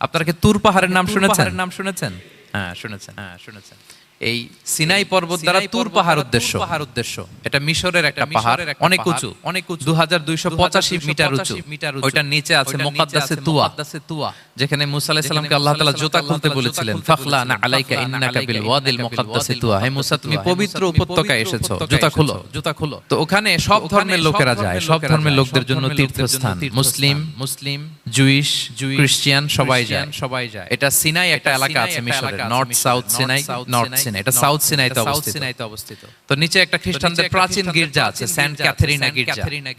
আপনারা কি তুর পাহাড়ের নাম শুনেছেন? নাম শুনেছেন? হ্যাঁ শুনেছেন হ্যাঁ শুনেছেন। এই সিনাই পর্বত দ্বারা তুর পাহাড় উদ্দেশ্য। পাহাড় উদ্দেশ্য। এটা মিশরের একটা পাহাড় অনেক উঁচু। অনেক উঁচু। দু হাজার দুইশো পঁচাশি মিটার উঁচু। মিটার ওইটার নিচে আছে মোকাদ্দাসে তুয়া। তুয়া। যেখানে মুসা আলাইহিস সালামকে আল্লাহ তাআলা জুতা খুলতে বলেছিলেন। আলাইকা ইন্নাকা বিল ওয়াদিল মুকাদ্দাসে তুয়া। হে মুসা তুমি পবিত্র উপত্যকায় এসেছ। জুতা খুলো। জুতা খুলো। তো ওখানে সব ধর্মের লোকেরা যায় সব ধর্মের লোকদের জন্য তীর্থস্থান। মুসলিম মুসলিম জুইশ খ্রিস্টিয়ান সবাই যায়। সবাই যায়। এটা সিনাই একটা এলাকা আছে মিশরের North South Sinai North Sinai এটা সাউথ সিনাইতে অবস্থিত। সিনাইতে অবস্থিত। তো নিচে একটা খ্রিস্টানদের প্রাচীন গির্জা আছে সেন্ট ক্যাথরিনা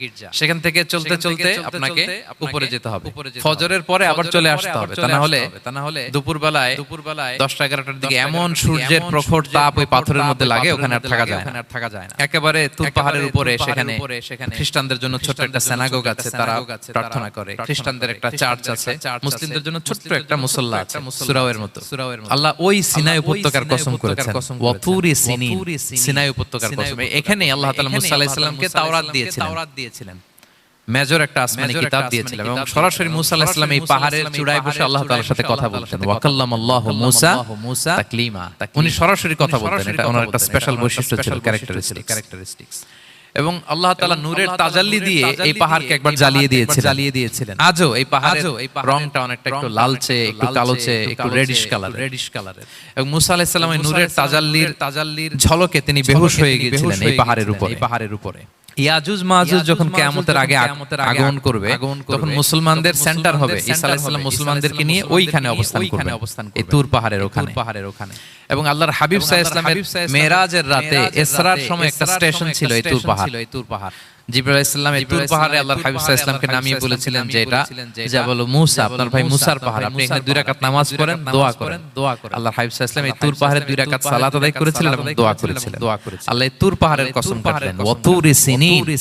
গির্জা সেখান থেকে চলতে চলতে আপনাকে উপরে যেতে হবে। ফজরের পরে আবার চলে আসতে হবে। তা না হলে তা না দিকে এমন সূর্যের প্রখর তাপ ওই পাথরের মধ্যে লাগে ওখানে আর থাকা যায় না। থাকা যায় না একেবারে তুর পাহাড়ের উপরে সেখানে খ্রিস্টানদের জন্য ছোট্ট একটা সেনাগোগ আছে তারা প্রার্থনা করে। খ্রিস্টানদের একটা চার্চ আছে। মুসলিমদের জন্য ছোট্ট একটা মুসল্লা আছে সুরাওয়ের মতো আল্লাহ ওই সিনাই উপত্যকার কসম করেছেন। ওয়াতুরি সিনি সিনাই উপত্যকার কসম এখানে আল্লাহ তাআলা মুসা আলাইহিস সালামকে তাওরাত দিয়েছিলেন। তাওরাত দিয়েছিলেন। মেজর একটা আসমানি কিতাব দিয়েছিলেন। এবং সরাসরি মুসা আলাইহিস সালাম এই পাহাড়ের চূড়ায় বসে আল্লাহ তাআলার সাথে কথা বলতেন। ওয়া কাল্লামাল্লাহু মুসা মুসা তাকলিমা। উনি সরাসরি কথা বলতেন। এটা ওনার একটা স্পেশাল বৈশিষ্ট্য ছিল ক্যারেক্টারিস্টিক্স এবং আল্লাহ তালা নূরের তাজাল্লি দিয়ে এই পাহাড়কে একবার জ্বালিয়ে দিয়েছে জ্বালিয়ে দিয়েছিলেন। আজও এই পাহাড় এই রংটা অনেকটা একটু লালচে একটু কালোচে একটু রেডিশ কালার রেডিশ কালারের এবং মুসা আলাইহিস সালামের নূরের তাজাল্লির তাজাল্লির ঝলকে তিনি বেহুশ হয়ে গিয়েছিলেন এই পাহাড়ের উপরে এই পাহাড়ের উপরে। ইয়াজুজ মাজুজ যখন কেয়ামতের আগে আগমন করবে তখন মুসলমানদের সেন্টার হবে ঈসা মুসলমানদেরকে নিয়ে ওইখানে অবস্থান করবে এই তুর পাহাড়ের ওখানে। পাহাড়ের ওখানে। এবং আল্লাহর হাবিব সাল্লাল্লাহু আলাইহি ওয়াসাল্লামের মেরাজের রাতে ইসরার সময় একটা স্টেশন ছিল এই তুর পাহাড়। এই তুর পাহাড় জিবরাইল ইসলাম তুর পাহাড়ে আল্লাহর হাবিব সাল্লাল্লাহু নামিয়ে বলেছিলেন যে এটা জাবাল মুসা আপনার ভাই মুসার পাহাড় আপনি এখানে দুই রাকাত নামাজ পড়েন দোয়া করেন। দোয়া করেন। আল্লাহ হাবিব এই তুর পাহাড়ে দুই রাকাত সালাত আদায় করেছিলেন এবং দোয়া করেছিলেন। দোয়া করেছিলেন। আল্লাহ তুর পাহাড়ের কসম কাটলেন। ওয়াতুরি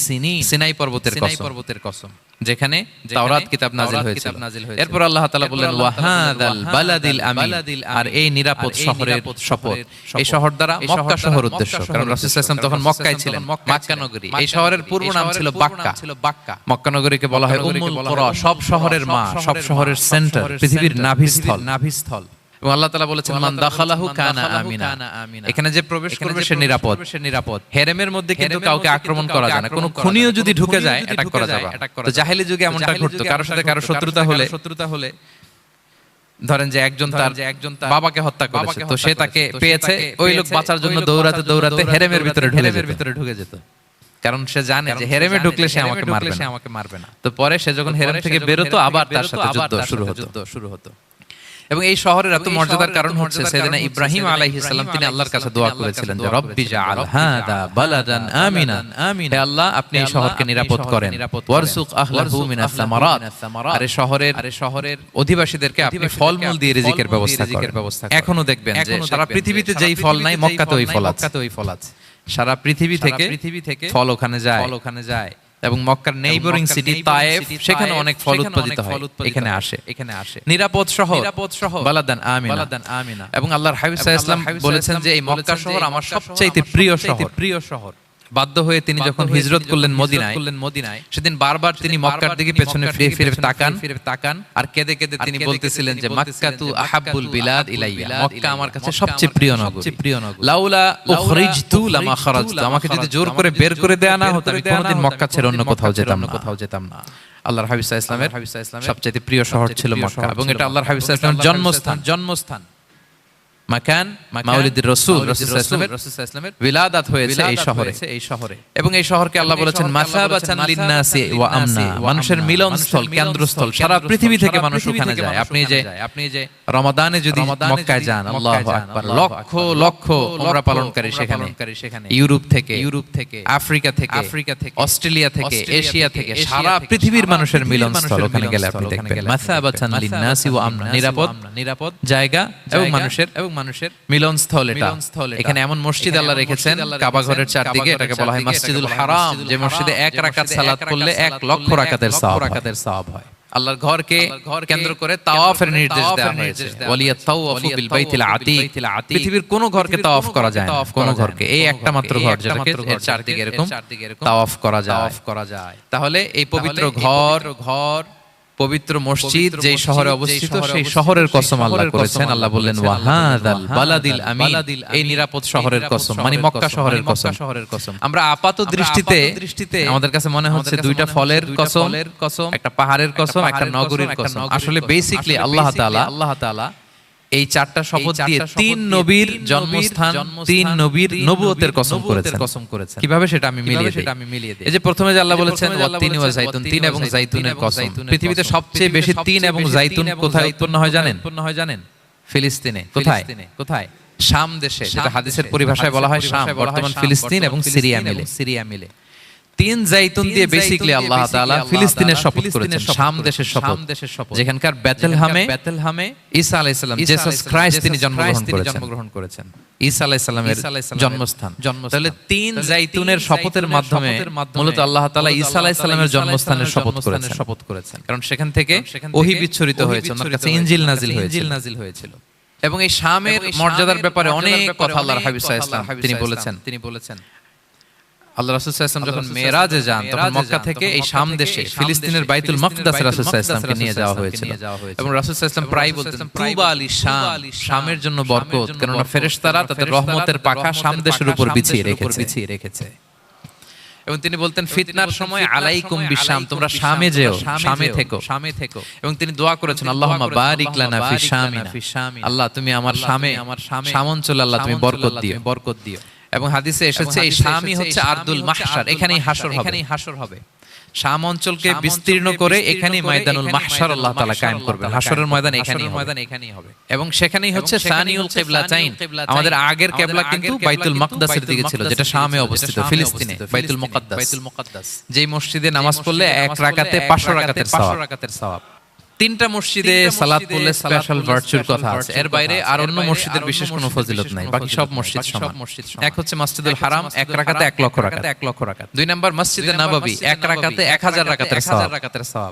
সিনি সিনাই পর্বতের কসম। পর্বতের কসম। যেখানে তাওরাত কিতাব নাজিল হয়েছিল। এরপর আল্লাহ তাআলা বললেন ওয়াহাদাল বালাদিল আমিন। আর এই নিরাপদ শহরের শপথ এই শহর দ্বারা মক্কা শহর উদ্দেশ্য। কারণ রাসূল সাল্লাল্লাহু তখন মক্কায় ছিলেন। মক্কা নগরী এই শহরের পূর্ব নাম ছিল বাক্কা। ছিল বাক্কা। মক্কা নগরীকে বলা হয় উম্মুল কুরা। সব শহরের মা সব শহরের সেন্টার পৃথিবীর নাভিস্থল। নাভিস্থল। এবং আল্লাহ তাআলা বলেছেন মান দাখালাহু কানা আমিনা। এখানে যে প্রবেশ করবে সে নিরাপদ। সে নিরাপদ। হেরেমের মধ্যে কিন্তু কাউকে আক্রমণ করা যায় না। কোনো খুনিও যদি ঢুকে যায় অ্যাটাক করা যাবে তো জাহেলি যুগে এমনটা ঘটতো কারোর সাথে কারও শত্রুতা হলে শত্রুতা হলে ধরেন যে একজন তার একজন বাবাকে হত্যা করেছে তো সে তাকে পেয়েছে ওই লোক বাঁচার জন্য দৌড়াতে দৌড়াতে হেরেমের ভিতরে ঢুকে ভিতরে ঢুকে যেত। কারণ সে জানে যে হেরেমে ঢুকলে সে আমাকে মারবে না। আমাকে মারবে না। তো পরে সে যখন হেরেম থেকে বেরোতো আবার তার সাথে যুদ্ধ শুরু হতো শুরু হতো এবং এই শহরের এত মর্যাদার কারণ হচ্ছে সেদিন ইব্রাহিম আলাইহিস সালাম তিনি আল্লাহর কাছে দোয়া করেছিলেন যে রব্বি জাআল হাদা বালাদান আমিনান আমিন। হে আল্লাহ আপনি এই শহরকে নিরাপদ করেন। ওয়ারসুক আহলাহু মিনাস সামারাত। আর এই শহরের আর এই শহরের অধিবাসীদেরকে আপনি ফলমূল দিয়ে রিজিকের ব্যবস্থা করেন। এখনও দেখবেন যে সারা পৃথিবীতে যেই ফল নাই মক্কাতে ওই ফল আছে। মক্কাতে ওই ফল আছে। সারা পৃথিবী থেকে পৃথিবী থেকে ফল ওখানে যায়। ফল ওখানে যায়। এবং মক্কার নেইবরিং সিটি তায়েফ সেখানে অনেক ফল উৎপাদিত হয়। এখানে আসে। এখানে আসে। নিরাপদ শহর। নিরাপদ শহর। বালাদান আমিনা। বালাদান আমিনা। এবং আল্লাহর হাবিব সাল্লাল্লাহু আলাইহি ওয়াসাল্লাম বলেছেন যে এই মক্কা শহর আমার সবচেয়ে প্রিয় শহর। প্রিয় শহর। বাধ্য হয়ে তিনি যখন হিজরত করলেন মদিনায় করলেন মদিনায় সেদিন বারবার তিনি মক্কার দিকে পেছনে ফিরে ফিরে তাকান। ফিরে তাকান। আর কেঁদে কেঁদে তিনি বলতেছিলেন যে মক্কা তু আহাব্বুল বিলাদ ইলাইয়া। মক্কা আমার কাছে সবচেয়ে প্রিয় নগর প্রিয় নগর লাউলা উখরিজতু লামা খারাজতু। আমাকে যদি জোর করে বের করে দেয়া না হতো আমি কোনোদিন মক্কা ছেড়ে অন্য কোথাও যেতাম না। কোথাও যেতাম না। আল্লাহর হাবিব ইসলামের সবচেয়ে প্রিয় শহর ছিল মক্কা এবং এটা আল্লাহর হাবিব ইসলামের জন্মস্থান জন্মস্থান। মাকান মাউলিদির রাসূল রাসূলের বিলাদাত হয়েছে এই শহরে। এই শহরে। এবং এই শহরকে আল্লাহ বলেছেন মাসাবাতান লিন্নাসি ওয়া আমনা। মানুষের মিলনস্থল কেন্দ্রস্থল সারা পৃথিবী থেকে মানুষ ওখানে যায়। আপনি যে আপনি যে রমাদানে যদি মক্কায় যান আল্লাহু আকবার লক্ষ লক্ষ ওমরা পালনকারী সেখানে। সেখানে। ইউরোপ থেকে ইউরোপ থেকে আফ্রিকা থেকে আফ্রিকা থেকে অস্ট্রেলিয়া থেকে এশিয়া থেকে সারা পৃথিবীর মানুষের মিলনস্থল ওখানে গেলে আপনি দেখবেন। মাসাবাতান লিন্নাসি ওয়া আমনা নিরাপদ নিরাপদ। জায়গা এবং মানুষের এবং মানুষের মিলনস্থল এটা। এখানে এমন মসজিদ আল্লাহ রেখেছেন কাবা ঘরের চারদিকে এটাকে বলা হয় মসজিদুল হারাম যে মসজিদে এক রাকাত সালাত করলে এক লক্ষ রাকাতের সওয়াব রাকাতের সওয়াব হয়। আল্লাহর ঘরকে কেন্দ্র করে তাওয়াফের নির্দেশ দেওয়া হয়েছে। ওয়ালিয়া তাওয়াফু বিল বাইতিল আতিক। পৃথিবীর কোন ঘরকে তাওয়াফ করা যায় না। কোন ঘরকে। এই একটা মাত্র ঘর যেটাকে এর চারদিকে এরকম তাওয়াফ করা যায়। করা যায়। তাহলে এই পবিত্র ঘর ঘর পবিত্র মসজিদ যে শহরে অবস্থিত সেই শহরের কসম আল্লাহ করেছেন। আল্লাহ বললেন ওয়াহাদাল বালাদিল আমিন এই নিরাপদ শহরের কসম মানে মক্কা শহরের কসম। শহরের কসম। আমরা আপাত দৃষ্টিতে দৃষ্টিতে আমাদের কাছে মনে হচ্ছে দুইটা ফলের কসম কসম একটা পাহাড়ের কসম একটা নগরীর কসম। আসলে বেসিকলি আল্লাহ তাআলা আল্লাহ তাআলা এই চারটা শপথ দিয়ে তিন নবীর জন্মস্থান তিন নবীর নবুয়তের কসম করেছেন। কসম করেছেন। কীভাবে সেটা আমি মিলিয়ে সেটা আমি মিলিয়ে দিই? এই যে প্রথমে যে আল্লাহ বলেছেন ওয়াতিন ওয়া জাইতুন তিন এবং জাইতুনের কসম। পৃথিবীতে সবচেয়ে বেশি তিন এবং জাইতুন কোথায় উৎপন্ন হয় জানেন? উৎপন্ন হয় জানেন? ফিলিস্তিনে। কোথায়? কোথায়? শাম দেশে যেটা হাদিসের পরিভাষায় বলা হয় শাম বর্তমান ফিলিস্তিন এবং সিরিয়া মিলে। সিরিয়া মিলে। তিন জাইতুন দিয়ে বেসিকলি আল্লাহ তাআলা ফিলিস্তিনের শপথ করেছেন শাম দেশের শপথ। দেশের শপথ। যেখানকার ঈসা আলাইহিস সালাম জেসাস ক্রাইস্ট তিনি জন্মগ্রহণ করেছেন। ঈসা আলাইহিস সালামের জন্মস্থান। তাহলে তিন জাইতুনের শপথের মাধ্যমে মূলত আল্লাহ তাআলা ঈসা আলাইহিস সালামের জন্মস্থানের শপথ করেছেন। শপথ করেছেন। কারণ সেখান থেকে ওহী বিচ্ছুরিত হয়েছে ওনার কাছে ইনজিল নাজিল হয়েছিল ইনজিল নাজিল হয়েছিল। এবং এই শামের মর্যাদার ব্যাপারে অনেক কথা আল্লাহর হাবিব সাল্লাল্লাহু আলাইহি তিনি বলেছেন। তিনি বলেছেন। আল্লাহ রাসূল সাল্লাল্লাহু যখন মেরাজে যান তখন মক্কা থেকে এই শাম দেশে ফিলিস্তিনের বাইতুল মাকদাস রাসূল সাল্লাল্লাহু নিয়ে যাওয়া হয়েছিল এবং রাসূল সাল্লাল্লাহু প্রায় বলতেন তুবা আলী শাম শামের জন্য বরকত কেননা ফেরেশতারা তাদের রহমতের পাখা শাম দেশের উপর বিছিয়ে রেখেছে। বিছিয়ে রেখেছে। এবং তিনি বলতেন ফিতনার সময় আলাইকুম বিশাম তোমরা শামে যেও শামে থেকো। শামে থেকো। এবং তিনি দোয়া করেছেন আল্লাহুম্মা বারিক লানা ফি শামিনা। আল্লাহ তুমি আমার শামে আমার শামে। শামঞ্চল আল্লাহ তুমি বরকত দিও বরকত দিও এবং হাদিসে এসেছে এই শামি হচ্ছে আরদুল মাহশার এখানেই হাসর হবে। এখানেই হাসর হবে। শাম অঞ্চলকে বিস্তীর্ণ করে এখানেই ময়দানুল মাহশার আল্লাহ তাআলা কায়েম করবেন। হাসরের ময়দান এখানেই ময়দান এখানেই হবে। এবং সেখানেই হচ্ছে সানিউল কিবলা কিবলাতাইন আমাদের আগের কিবলা কিন্তু বাইতুল মাকদাসের দিকে ছিল যেটা শামে অবস্থিত ফিলিস্তিনে বাইতুল মুকাদ্দাস। বাইতুল মুকাদ্দাস। যেই মসজিদে নামাজ পড়লে এক রাকাতে 500 রাকাতের সওয়াব। রাকাতের সওয়াব। তিনটা মসজিদে সালাত পড়লে স্পেশাল ভার্চুর কথা আছে। এর বাইরে আর অন্য মসজিদের বিশেষ কোনো ফজিলত নাই। বাকি সব মসজিদ সমান। এক হচ্ছে মসজিদুল হারাম এক রাকাতে এক লক্ষ রাকাত এক লক্ষ রাকাত। দুই নাম্বার মসজিদে নববী এক রাকাতে এক হাজার রাকাতের সওয়াব।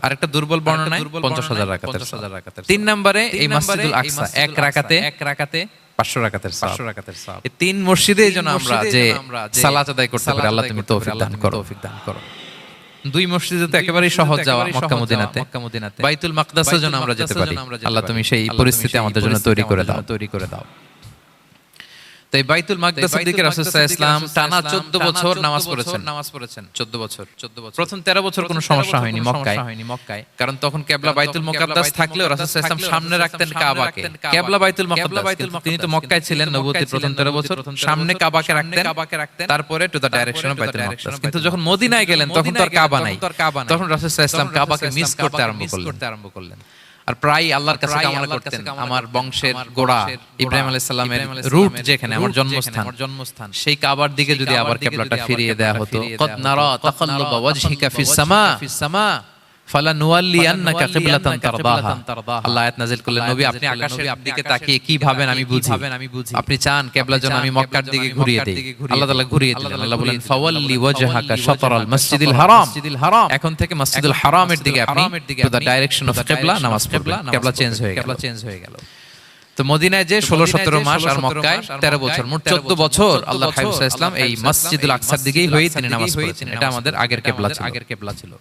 আর একটা দুর্বল বর্ণনায় পঞ্চাশ হাজার রাকাতের তিন নম্বরে এই মসজিদুল আকসা এক রাকাতে এক রাকাতে পাঁচশো রাকাতের পাঁচশো রাকাতের এই তিন মসজিদে যেন আমরা যে সালাত আদায় করতে পারি আল্লাহ তুমি তৌফিক দান করো। তৌফিক দান করো। দুই মসজিদে তো একেবারেই সহজ যাওয়া মক্কা মদিনাতে। বাইতুল মাকদাসের জন্য আমরা যেতে পারি। আল্লাহ তুমি সেই পরিস্থিতি আমাদের জন্য তৈরি করে দাও। তৈরি করে দাও। তাই বাইতুল মাকদাসের দিকে রাসূল সাল্লাল্লাহু আলাইহি ওয়াসাল্লাম টানা 14 বছর নামাজ পড়েছেন। নামাজ পড়েছেন। 14 বছর 14 বছর। প্রথম 13 বছর কোনো সমস্যা হয়নি মক্কায়। হয়নি মক্কায়। কারণ তখন কিবলা বাইতুল মুকাদ্দাস থাকলেও রাসূল সাল্লাল্লাহু আলাইহি ওয়াসাল্লাম সামনে রাখতেন কাবাকে কিবলা বাইতুল মুকাদ্দাস। তিনি তো মক্কায় ছিলেন নবুয়তের প্রথম 13 বছর। সামনে কাবাকে রাখতেন কাবাকে রাখতেন। তারপরে টু দা ডাইরেকশন অফ বাইতুল মুকাদ্দাস। কিন্তু যখন মদিনায় গেলেন তখন তো আর কাবা নাই। তখন রাসূল সাল্লাল্লাহু আলাইহি ওয়াসাল্লাম কাবাকে মিস করতে আরম্ভ করলেন। আর প্রায় আল্লাহর কাছে কামনা করতেন আমার বংশের গোড়া ইব্রাহিম আলাইহিস সালামের রুট যেখানে আমার জন্মস্থান। আমার জন্মস্থান সেই কাবার দিকে যদি আবার কিবলাটা ফিরিয়ে দেয়া হতো। কদ নারা তাকাল্লুবা ওয়াজহিকা ফিস সামা। ফিস সামা। কিবলাতান তারদাহা। আল্লাহ আয়াত নাযিল করলেন নবী আপনি আকাশের দিকে তাকিয়ে কি ভাবেন আমি বুঝি? আপনি চান কিবলা যেন আমি মক্কার দিকে ঘুরিয়ে দেই। আল্লাহ তাআলা ঘুরিয়ে দিলেন। আল্লাহ বলেন ফাওয়াল্লি ওয়াজহাকা শাতরাল মসজিদিল হারাম। এখন থেকে মসজিদুল হারামের দিকে আপনি টু দা ডাইরেকশন অফ কিবলা নামাজ পড়বেন। কিবলা চেঞ্জ হয়ে গেল। চেঞ্জ হয়ে গেল। তো মদিনায় যে ষোলো সতেরো মাস আর মক্কায় তেরো বছর মোট চোদ্দ বছর আল্লাহ ইসলাম এই মসজিদুল আকসার দিকেই হয়ে তিনি নামাজ পড়েছেন এটা আমাদের আগের কেবলা আগের কেবলা ছিল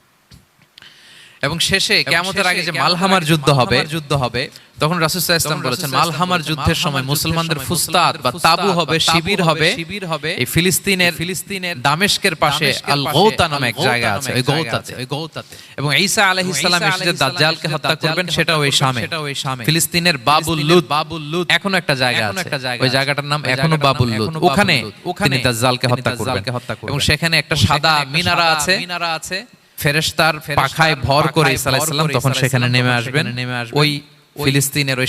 এবং শেষে কেমতের আগে যে মালহামার যুদ্ধ হবে যুদ্ধ হবে তখন রাসূল সাল্লাল্লাহু আলাইহি বলেছেন মালহামার যুদ্ধের সময় মুসলমানদের ফুস্তাদ বা তাবু হবে শিবির হবে শিবির হবে এই ফিলিস্তিনের ফিলিস্তিনের দামেস্কের পাশে আল গৌতা নামে এক জায়গা আছে ওই গৌতাতে। ওই গৌতাতে। এবং ঈসা আলাইহিস সালাম এসে যে দাজ্জালকে হত্যা করবেন সেটা ওই শামে। সেটা ওই শামে। ফিলিস্তিনের বাবুল লুদ বাবুল লুদ এখনও একটা জায়গা আছে। ওই জায়গাটার নাম এখনও বাবুল লুদ ওখানে তিনি দাজ্জালকে হত্যা করবেন। এবং সেখানে একটা সাদা মিনারা আছে। মিনারা আছে ফেরেশতার পাখায় ভর করে ঈসা তখন সেখানে নেমে আসবেন। ওই ফিলিস্তিনের ওই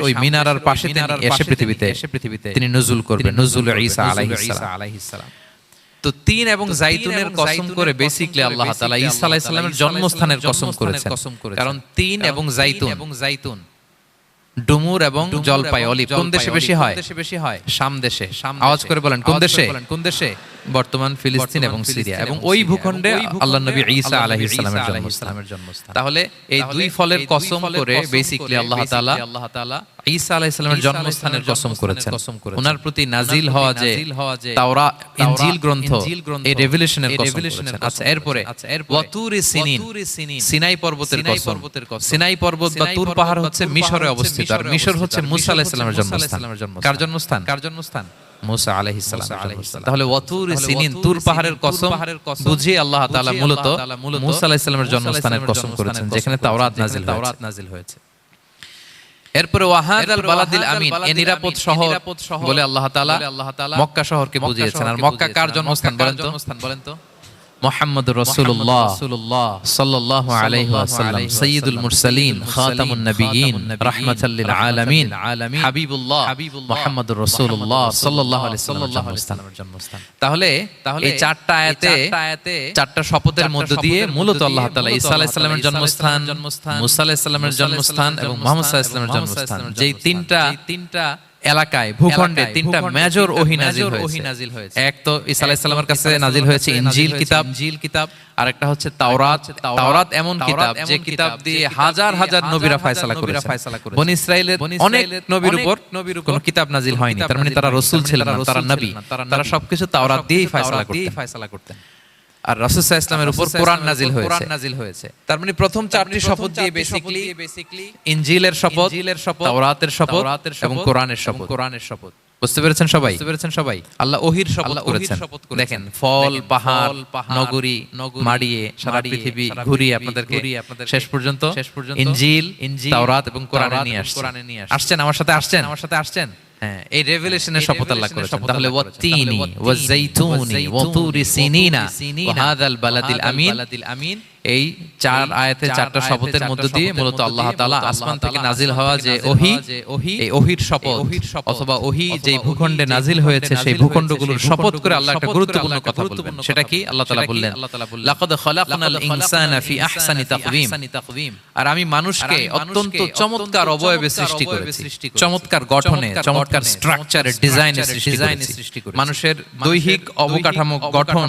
ওই মিনারার পাশে তিনি এসে পৃথিবীতে এসে পৃথিবীতে তিনি নজুল করবেন। নজুল ঈসা আলাইহিসসালাম তো তিন এবং জাইতুনের কসম করে বেসিকলি আল্লাহ তাআলা ঈসা আলাইহিসসালামের জন্মস্থানের কসম করেছেন। কারণ তিন এবং জাইতুন। এবং জাইতুন। ডুমুর এবং জলপাই অলিভ কোন দেশে বেশি হয়? দেশে বেশি হয়? শাম দেশে। আওয়াজ করে বলেন কোন দেশে? কোন দেশে? বর্তমান ফিলিস্তিন এবং সিরিয়া। এবং ওই ভূখণ্ডে আল্লাহ নবী ঈসা আলাইহিস সালামের জন্মস্থান। তাহলে এই দুই ফলের কসম করে বেসিক্যালি আল্লাহ তাআলা আল্লাহ তাআলা ঈসা আলাইহিস সালামের জন্মস্থানের কসম করেছেন। ওনার প্রতি নাজিল হওয়া যে তাওরা ইনজিল গ্রন্থ এই রেভেলেশনের কসম করেছেন। আচ্ছা এরপরে ওয়াতুরি সিনিন সিনাই পর্বতের কসম। সিনাই পর্বত বা তুর পাহাড় হচ্ছে মিশরে অবস্থিত আর মিশর হচ্ছে মুসা আলাইহিস সালামের জন্মস্থান। কার জন্মস্থান? কার জন্মস্থান? মুসা আলাইহিস সালাম। তাহলে ওয়াতুর সিনিন তুর পাহাড়ের কসম বুঝিয়ে আল্লাহ তাআলা মূলত মুসা আলাইহিস সালামের জন্মস্থানের কসম করেছেন যেখানে তাওরাত নাজিল তাওরাত নাজিল হয়েছে। এরপরে ওয়াহাদ আল বালাদিল আমিন এ নিরাপদ শহর বলে আল্লাহ তাআলা মক্কা শহরকে বুঝিয়েছেন। আর মক্কা কার জন্মস্থান বলেন তো? মোহাম্মদ রসুল্লাহ সাল্লাল্লাহু আলাইহি ওয়াসাল্লাম সাইয়্যিদুল মুরসালিন খাতামুন নবিয়্যিন রাহমাতাল লিল আলামিন হাবিবুল্লাহ মুহাম্মদুর রাসূলুল্লাহ সাল্লাল্লাহু আলাইহি ওয়াসাল্লামের জন্মস্থান। তাহলে তাহলে এই চারটা আয়াতে চারটা শপথের মধ্য দিয়ে মূলত আল্লাহ তাআলা ঈসা আলাইহিস সালামের জন্মস্থান মুসা আলাইহিস সালামের জন্মস্থান এবং মুহাম্মদ সাল্লাল্লাহু আলাইহি ওয়াসাল্লামের জন্মস্থান। যেই তিনটা তিনটা এলাকায় ভূখণ্ডে তিনটা মেজর ওহি নাজিল হয়েছে। এক তো ঈসা আলাইহিস সালামের কাছে নাজিল হয়েছে ইনজিল কিতাব কিতাব। আর একটা হচ্ছে তাওরাত। তাওরাত এমন কিতাব যে কিতাব দিয়ে হাজার হাজার নবীরা ফয়সালা করেছে। বনি ইসরাইলের অনেক নবীর উপর নবীর কোনো কিতাব নাজিল হয়নি। তার মানে তারা রাসূল ছিলেন না তারা নবী। তারা সবকিছু তাওরাত দিয়েই ফয়সালা করতেন। আর রাসূল ইসলামের উপর কোরআন নাজিল হয়েছে। নাজিল হয়েছে। তার মানে প্রথম চারটি শপথ দিয়ে বেসিক্যালি ইনজিলের শপথ ইনজিলের শপথ তাওরাতের শপথ এবং কোরআনের শপথ। কোরআনের শপথ। বুঝতে পেরেছেন সবাই? বুঝতে পেরেছেন সবাই? আল্লাহ ওহির শপথ করেছেন। দেখেন ফল পাহাড় নগরী মাড়িয়ে সারা পৃথিবী ঘুরিয়ে আপনাদেরকে শেষ পর্যন্ত শেষ পর্যন্ত ইনজিল তাওরাত এবং কোরআনে নিয়ে আসছেন আসছেন? আমার সাথে আসছেন? আমার সাথে আসছেন? হ্যাঁ এই রেভেলেশনের শপথ আল্লাহ করেছেন। তাহলে ওয়াত্তিনি ওয়াজাইতুনি ওয়াতুরি সিনিনা ওয়া আমিন। বালাদিল আমিন। এই চার আয়াতে চারটা শপথের মধ্য দিয়ে মূলত আল্লাহ তাআলা আসমান থেকে নাজিল হওয়া যে ওহি এই ওহির শপথ অথবা ওহি যে ভূখণ্ডে নাজিল হয়েছে সেই ভূখণ্ডগুলোর শপথ করে আল্লাহ একটা গুরুত্বপূর্ণ কথা বলবেন। সেটা কি আল্লাহ তাআলা বললেন? লাকাদ খালাকনাল ইনসানা ফি আহসানি তাকওয়িম। আর আমি মানুষকে অত্যন্ত চমৎকার অবয়বে সৃষ্টি করেছি। চমৎকার গঠনে চমৎকার স্ট্রাকচারে ডিজাইনে সৃষ্টি করেছি। মানুষের দৈহিক অবকাঠামো গঠন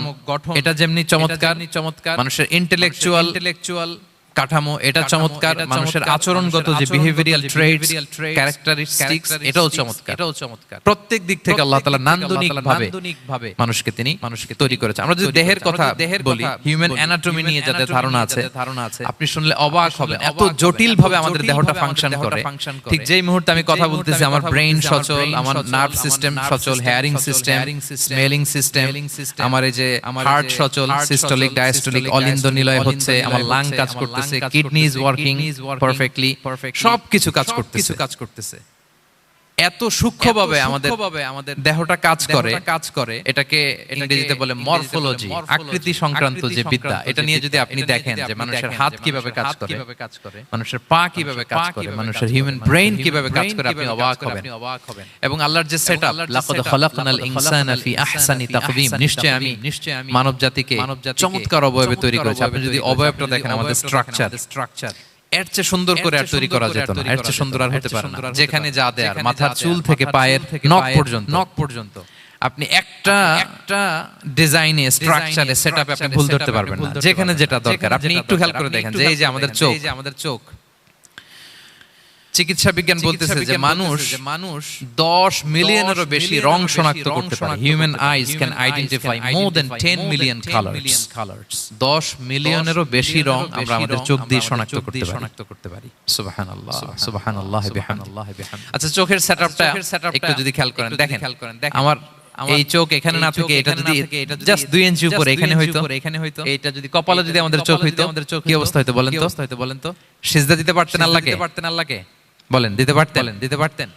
এটা যেমনি চমৎকার চমৎকার মানুষের ইন্টেলেকচুয়াল ইন্টেলেকচুয়াল কাঠামো এটা চমৎকার। মানুষের আচরণগত যে বিহেভিয়ারাল ট্রেটস ক্যারেক্টারিস্টিক্স এটাও চমৎকার। এটাও চমৎকার। প্রত্যেক দিক থেকে আল্লাহ তাআলা নান্দনিক ভাবে মানুষকে তিনি মানুষকে তৈরি করেছেন। আমরা যদি দেহের কথা দেহের বলি হিউম্যান অ্যানাটমি নিয়ে যাদের ধারণা আছে ধারণা আছে আপনি শুনলে অবাক হবেন। এত জটিল ভাবে আমাদের দেহটা ফাংশন করে। ঠিক যেই মুহূর্তে আমি কথা বলতেছি আমার ব্রেইন সচল আমার নার্ভ সিস্টেম সচল হেয়ারিং সিস্টেম স্মেলিং সিস্টেম আমার এই যে হার্ট সচল সিস্টোলিক ডায়াস্টোলিক অলিন্দ নিলয় হচ্ছে আমার লাং কাজ করতেছে করতেছে কিডনি ইজ ওয়ার্কিং পারফেক্টলি সবকিছু কাজ করতেছে। কাজ করতেছে। এত সূক্ষ্মভাবে আমাদের আমাদের দেহটা কাজ করে কাজ করে এটাকে ইংরেজিতে বলে মরফোলজি আকৃতি সংক্রান্ত যে বিদ্যা এটা নিয়ে যদি আপনি দেখেন যে মানুষের হাত কীভাবে কাজ করে মানুষের পা কীভাবে কাজ করে মানুষের হিউম্যান ব্রেইন কীভাবে কাজ করে আপনি অবাক হবেন। এবং আল্লাহর যে সেটআপ লাকাদ খালাকনাল ইনসানা ফি আহসানি তাকওয়িম নিশ্চয় আমি নিশ্চয় আমি মানব জাতিকে চমৎকার অবয়বে তৈরি করেছি। আপনি যদি অবয়বটা দেখেন আমাদের স্ট্রাকচার স্ট্রাকচার এর চেয়ে সুন্দর করে আর তৈরি করা যেত না। এর চেয়ে সুন্দর আর হতে পারে না। যেখানে যা দেয়ার মাথার চুল থেকে পায়ের নখ পর্যন্ত। নখ পর্যন্ত। আপনি একটা একটা ডিজাইনে স্ট্রাকচারে সেটআপে আপনি ভুল ধরতে পারবেন না। যেখানে যেটা দরকার। আপনি একটু খেয়াল করে দেখেন যে এই যে আমাদের চোখ এই যে আমাদের চোখ। চিকিৎসা বিজ্ঞান বলতেছে যে মানুষ মানুষ 10 মিলিয়নেরও বেশি রং শনাক্ত করতে পারে। Human eyes can identify more than 10 million colours 10 মিলিয়নেরও বেশি রং আমরা আমাদের চোখ দিয়ে শনাক্ত করতে পারি। শনাক্ত করতে পারি। সুবহানাল্লাহ সুবহানাল্লাহ বিহামদিল্লাহ আচ্ছা চোখের সেটআপটা একটু যদি খেয়াল করেন দেখেন। আমার এই চোখ এখানে না থেকে এটা যদি জাস্ট দুই ইঞ্চি উপরে এখানে হয়তো এখানে হয়তো এটা যদি কপালে যদি আমাদের চোখ হইতো আমাদের চোখ কি অবস্থা হইতো বলেন তো? হয়তো বলেন তো? সিজদা দিতে পারতেন আল্লাহকে দিতে পারতেন আল্লাহকে? বলেন দিতে পারতেন? দিতে পারতেন।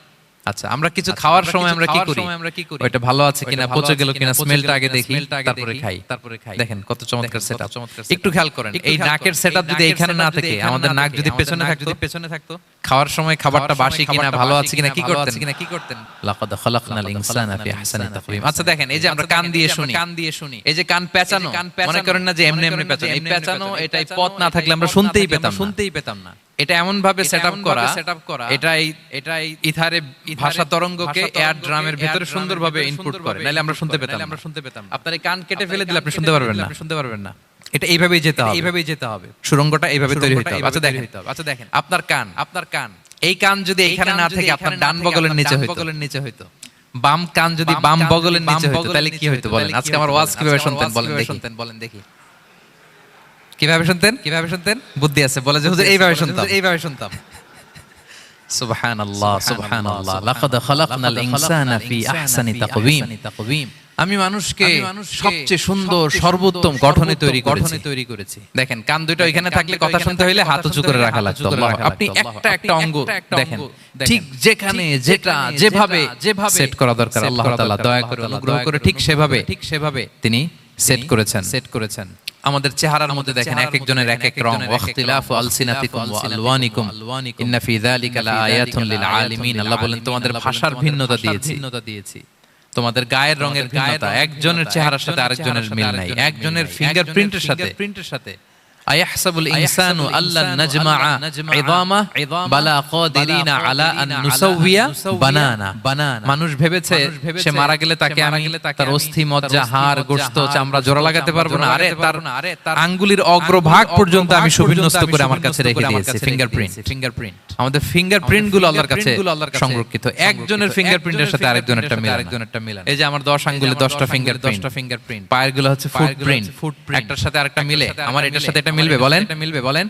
আচ্ছা আমরা কিছু খাওয়ার সময় আমরা কি করি? আমরা কি করি? ওটা ভালো আছে কিনা পচে গেল কিনা স্মেলটা আগে দেখি তারপরে খাই। তারপরে খাই। দেখেন কত চমৎকার সেটআপ একটু খেয়াল করেন এই নাকের সেটআপ যদি এখানে না থাকে আমাদের নাক যদি পেছনে থাকতো পেছনে থাকতো। খাওয়ার সময় খাবারটা বাসি কিনা ভালো আছে কিনা কি করতেন? কিনা কি করতেন? লাকাদ খালাকনাল ইনসানা ফি আহসানি তাকওয়িম আচ্ছা দেখেন এই যে আমরা কান দিয়ে শুনি কান দিয়ে শুনি। এই যে কান পেঁচানো মনে করেন না যে এমনি এমনি পেঁচানো এই পেঁচানো এটাই পথ না থাকলে আমরা শুনতেই পেতাম শুনতেই পেতাম না এটা এমন ভাবে সেটআপ করা সেটআপ করা। এটাই এটাই ইথারে ভাষা তরঙ্গকে এয়ার ড্রামের ভিতরে সুন্দরভাবে ইনপুট করে। নালে আমরা শুনতে পেতাম আমরা শুনতে পেতাম আপনার কান কেটে ফেলে দিলে আপনি শুনতে পারবেন না। শুনতে পারবেন না। এটা এইভাবেই যেতে হবে। এইভাবেই যেতে হবে। সুরঙ্গটা এইভাবে তৈরি হতে হবে। আচ্ছা দেখেন। আচ্ছা দেখেন। আপনার কান। আপনার কান। এই কান যদি এখানে না থাকে আপনার ডান বগলের নিচে হইতো। বগলের নিচে হইতো। বাম কান যদি বাম বগলের নিচে হইতো তাহলে কি হইতো বলেন? আজকে আমার ওয়াজ কীভাবে শুনতেন বলেন দেখি। শুনতেন বলেন দেখি। কীভাবে শুনতেন? কীভাবে শুনতেন? বুদ্ধি আছে বলে যে হুজুর এইভাবে শুনতাম। এইভাবে শুনতাম। সুবহানাল্লাহ সুবহানাল্লাহ লাকাদ খালাকনাল لقد ফি আহসানি في আমি মানুষকে সবচেয়ে সুন্দর সর্বোত্তম গঠনে তৈরি গঠনে তৈরি করেছি। দেখেন কান দুটো এখানে থাকলে কথা শুনতে হইলে হাত উঁচু করে রাখা লাগতো। আপনি একটা একটা অঙ্গ দেখেন ঠিক যেখানে যেটা যেভাবে যেভাবে সেট করা দরকার। আল্লাহ তাআলা দয়া করে অনুগ্রহ করে ঠিক সেভাবে ঠিক সেভাবে তিনি সেট করেছেন। সেট করেছেন। আমাদের চেহারার মধ্যে দেখেন এক একজনের এক এক রং। ওয়াখতিলাফু আলসিনাতিকুম ওয়া আলওয়ানিকুম। ইন্না ফি যালিকা লাআয়াতুন লিল আলামিন আল্লাহ বলেন তোমাদের ভাষার ভিন্নতা দিয়েছি। তোমাদের গায়ের রঙের ভিন্নতা একজনের চেহারার সাথে আরেকজনের মিল নাই। একজনের ফিঙ্গারপ্রিন্টের সাথে। প্রিন্টের সাথে। আয়াহসাবুল ইনসানু আল্লান নাজমা ইযামা বালা কাদিরিনা আলা আন নুসাউইয়া বানানা মানুষ ভেবেছে সে মারা গেলে তাকে আমি তার অস্থি মজ্জা হাড় গোস্ত চামড়া জোড়া লাগাতে পারব না। আরে তার আঙ্গুলির অগ্রভাগ পর্যন্ত আমি সুবিন্যস্ত করে আমার কাছে রেখে দিয়েছি ফিঙ্গারপ্রিন্ট ফিঙ্গারপ্রিন্ট আমাদের ফিঙ্গারপ্রিন্টগুলো আল্লাহর কাছে সংরক্ষিত। একজনের ফিঙ্গারপ্রিন্টের সাথে আরেকজনের একটা মিল আরেকজনের একটা মিল এই যে আমার 10 আঙ্গুলে 10টা ফিঙ্গার 10টা ফিঙ্গারপ্রিন্ট পায়েরগুলো হচ্ছে ফুটপ্রিন্ট ফুটপ্রিন্ট একটার সাথে আরেকটা মিলে। আমার এটার সাথে এটা মিলবে বলেন। মিলবে বলেন।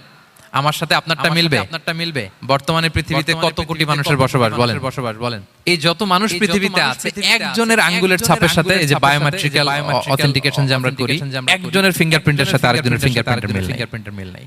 আমার সাথে আপনারটা মিলবে। আপনারটা মিলবে। বর্তমানে পৃথিবীতে কত কোটি মানুষের বসবাস বলেন। বসবাস বলেন। এই যত মানুষ পৃথিবীতে আছে একজনের আঙ্গুলের ছাপের সাথে এই যে বায়োমেট্রিক্যাল অথেন্টিকেশন যে আমরা করি একজনের ফিঙ্গারপ্রিন্টের সাথে আরেকজনের ফিঙ্গারপ্রিন্টের মিল ফিঙ্গারপ্রিন্টের মিল নাই।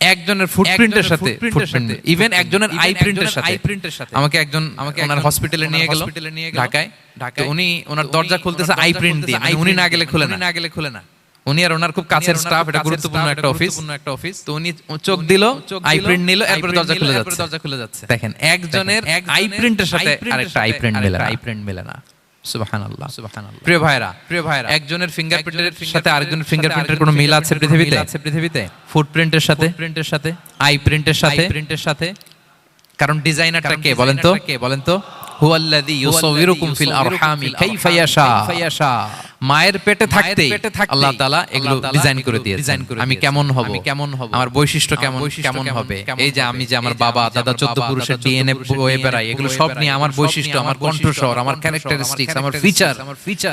একজনের ফুটপ্রিন্টের সাথে ফুটপ্রিন্ট ইভেন একজনের আই প্রিন্টের সাথে। আই প্রিন্টের সাথে। আমাকে একজন আমাকে ওনার হসপিটালে নিয়ে গেল হসপিটালে নিয়ে গেল। ঢাকায়। ঢাকায়। উনি ওনার দরজা খুলতেছে আই প্রিন্ট দিয়ে মানে উনি না গেলে খুলে না গেলে খুলে না। উনি আর ওনার খুব কাছের স্টাফ এটা গুরুত্বপূর্ণ একটা অফিস একটা অফিস তো উনি চোখ দিল আই প্রিন্ট নিল এরপর দরজা খুলে যাচ্ছে। দরজা খুলে যাচ্ছে। দেখেন একজনের আই প্রিন্টের সাথে আরেকটা আই প্রিন্ট মেলে আই প্রিন্ট মেলে না। ফিঙ্গারপ্রিন্টের কোনো মিল আছে আছে পৃথিবীতে? ফুটপ্রিন্টের সাথে? প্রিন্টের সাথে? আই প্রিন্টের সাথে? প্রিন্টের সাথে? কারণ ডিজাইনারটা কে বলেন তো? কে বলেন তো? মায়ের পেটে থাকতে আল্লাহ এগুলো ডিজাইন করে দিয়ে ডিজাইন করে আমি কেমন হব? কেমন হব? আমার বৈশিষ্ট্য কেমন কেমন হবে? এই যে আমি যে আমার বাবা দাদা চোদ্দ পুরুষের ডিএনএ বয়ে বেড়াই এগুলো সব নিয়ে আমার বৈশিষ্ট্য আমার কণ্ঠস্বর আমার ক্যারেক্টারিস্টিক্স আমার ফিচার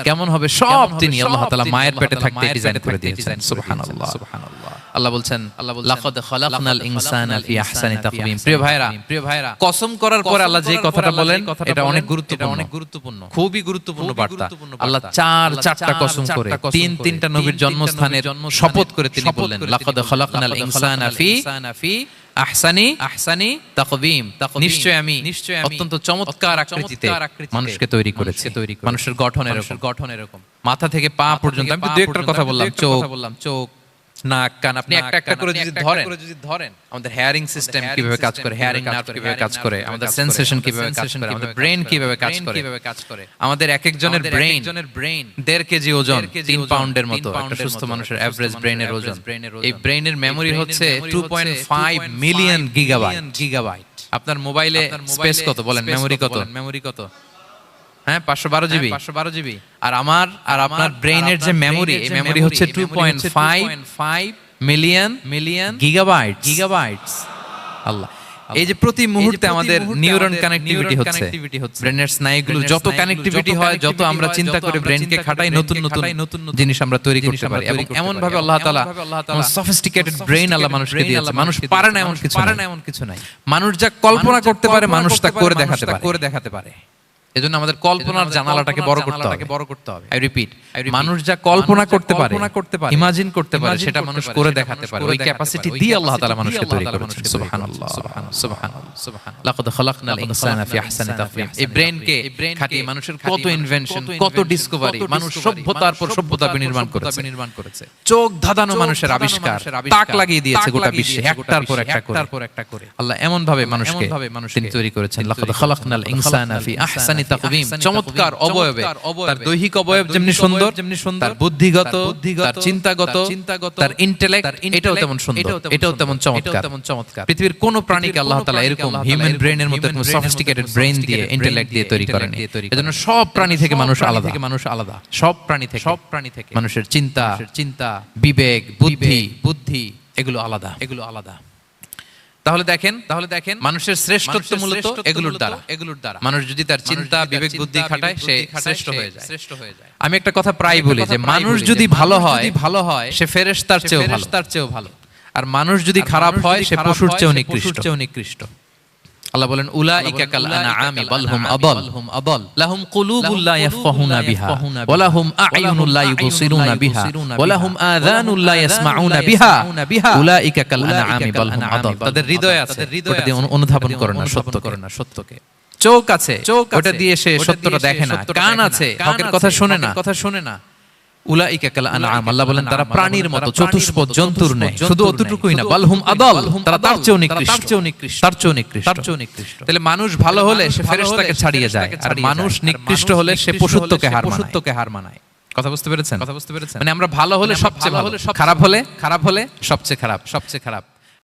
কেমন হবে? সব তিনি আল্লাহ মায়ের পেটে থাকতে ডিজাইন করে দিয়েছেন। সুবহানাল্লাহ। সুবহানাল্লাহ। আল্লাহ বলছেন কসম করার আল্লাহ যে কথাটা বলেন এটা অনেক গুরুত্বপূর্ণ। অনেক গুরুত্বপূর্ণ। খুবই গুরুত্বপূর্ণ বার্তা। আল্লাহ চার চারটা কসম করে তিন তিনটা নবীর শপথ করে তিনি বললেন ফি আহসানি আহসানি নিশ্চয় আমি নিশ্চয় অত্যন্ত চমৎকার আকৃতিতে মানুষকে তৈরি করেছে। তৈরি মানুষের গঠন এরকম। গঠন এরকম। মাথা থেকে পা পর্যন্ত আমি কথা বললাম চোখ। বললাম চোখ। নাক কান আপনি একটা একটা করে যদি ধরেন। ধরেন। আমাদের হেয়ারিং সিস্টেম কীভাবে কাজ করে হেয়ারিং নার্ভ কীভাবে কাজ করে আমাদের কীভাবে কাজ করে আমাদের ব্রেন কীভাবে কাজ করে। কীভাবে কাজ করে। আমাদের এক একজনের ব্রেন একজনের ব্রেন কেজি ওজন 3 পাউন্ডের মতো একটা সুস্থ মানুষের এভারেজ ব্রেনের ওজন। এই ব্রেনের মেমোরি হচ্ছে 2.5 মিলিয়ন গিগাবাইট গিগাবাইট আপনার মোবাইলে স্পেস কত বলেন মেমোরি কত মেমোরি কত? হ্যাঁ পাঁচশো বারো হ্যাঁ, জিবি। পাঁচশো বারো জিবি। আর আমার আর আপনার ব্রেইনের যে মেমোরি এই মেমোরি হচ্ছে two point five five million million gigabyte আল্লাহ এই যে প্রতি মুহূর্তে আমাদের নিউরন কানেক্টিভিটি হচ্ছে। ব্রেনের স্নায়ুগুলো যত কানেক্টিভিটি হয় যত আমরা চিন্তা করে ব্রেনকে খাটাই নতুন নতুন জিনিস আমরা তৈরি করতে পারি। এবং এমন ভাবে আল্লাহ তাআলা সফিস্টিকেটেড ব্রেন আল্লাহ মানুষকে মানুষ পারে না এমন কিছু পারে না এমন কিছু নাই। মানুষ যা কল্পনা করতে পারে মানুষ তা করে দেখাতে করে দেখাতে পারে। এজন্য আমাদের কল্পনার জানালাটাকে বড় করতে হবে। বড় করতে হবে। আই রিপিট মানুষ যা কল্পনা করতে পারে কল্পনা করতে পারে ইমাজিন করতে পারে সেটা মানুষ করে দেখাতে পারে। ওই ক্যাপাসিটি দিয়ে আল্লাহ তাআলা মানুষকে তৈরি করেছেন। সুবহানাল্লাহ। সুবহানাল্লাহ। সুবহানাল্লাহ। লাকাদ খলাকনাল ইনসানা ফি আহসানি তাকওয়িম এই ব্রেন কে খাটি মানুষের কত ইনভেনশন কত ডিসকভারি মানুষ সভ্যতার পর সভ্যতা বিনির্মাণ করেছে বিনির্মাণ করেছে। চোখ ধাঁধানো মানুষের আবিষ্কার তাক লাগিয়ে দিয়েছে গোটা বিশ্বে একটার পর একটা করে একটার পর একটা করে। আল্লাহ এমন ভাবে মানুষকে তৈরি করেছেন লাকাদ খলাকনাল ইনসানা ফি আহসানি আহসানি তাকবীম চমৎকার অবয়বে। তার দৈহিক অবয়ব যেমনি সুন্দর যেমনি সুন্দর তার বুদ্ধিগত তার চিন্তাগত চিন্তাগত তার ইন্টেলেক্ট এটাও তেমন সুন্দর এটাও তেমন চমৎকার। তেমন চমৎকার। পৃথিবীর কোন প্রাণীকে আল্লাহ তাআলা এরকম হিউম্যান ব্রেনের মতো এরকম সফিস্টিকেটেড ব্রেন দিয়ে ইন্টেলেক্ট দিয়ে তৈরি করেন। এজন্য সব প্রাণী থেকে মানুষ আলাদা। থেকে মানুষ আলাদা। সব প্রাণী থেকে। সব প্রাণী থেকে। মানুষের চিন্তা চিন্তা বিবেক বুদ্ধি বুদ্ধি এগুলো আলাদা। এগুলো আলাদা। তাহলে দেখেন তাহলে দেখেন মানুষের শ্রেষ্ঠত্ব মূলত এগুলোর দ্বারা। এগুলোর দ্বারা। মানুষ যদি তার চিন্তা বিবেক বুদ্ধি খাটায় সে শ্রেষ্ঠ হয়ে যায়। শ্রেষ্ঠ হয়ে যায়। আমি একটা কথা প্রায় বলি যে মানুষ যদি ভালো হয় ভালো হয় সে ফেরেশতার চেয়েও ভালো। তার চেয়েও ভালো। আর মানুষ যদি খারাপ হয় সে পশুর চেয়েও নিকৃষ্ট। চেয়েও নিকৃষ্ট। আল্লাহ বলেন উলাইকা কাল আনআমি বাল হুম লাহুম কুলুবুল লা ইয়াফকাহুনা বিহা। ওয়া লাহুম লা ইবসিরুনা বিহা। ওয়া লাহুম আযানুল লা ইয়াসমাউনা বিহা। উলাইকা কাল আনআমি বাল হুম আদাল। তাদের হৃদয় আছে। ওটা দিয়ে অনুধাবন করে না সত্য করে না সত্যকে। চোখ আছে। ওটা দিয়ে সে সত্যটা দেখে না। কান আছে। হকের কথা শুনে না। কথা শুনে না। আল্লাহ বলেন তারা প্রাণীর মতো চতুষ্পদ জন্তুর নেই শুধু অতটুকুই না বালহুম আদাল তারা তার চেয়েও নিকৃষ্ট। তার চেয়েও নিকৃষ্ট। তার চেয়েও নিকৃষ্ট। তার চেয়েও নিকৃষ্ট। তাহলে মানুষ ভালো হলে সে ফেরেশতাকে ছাড়িয়ে যায় আর মানুষ নিকৃষ্ট হলে সে পশুত্বকে হার পশুত্বকে হার মানায়। কথা বুঝতে পেরেছেন? কথা বুঝতে পেরেছেন? মানে আমরা ভালো হলে সবচেয়ে ভালো খারাপ হলে? খারাপ হলে? সবচেয়ে খারাপ। সবচেয়ে খারাপ।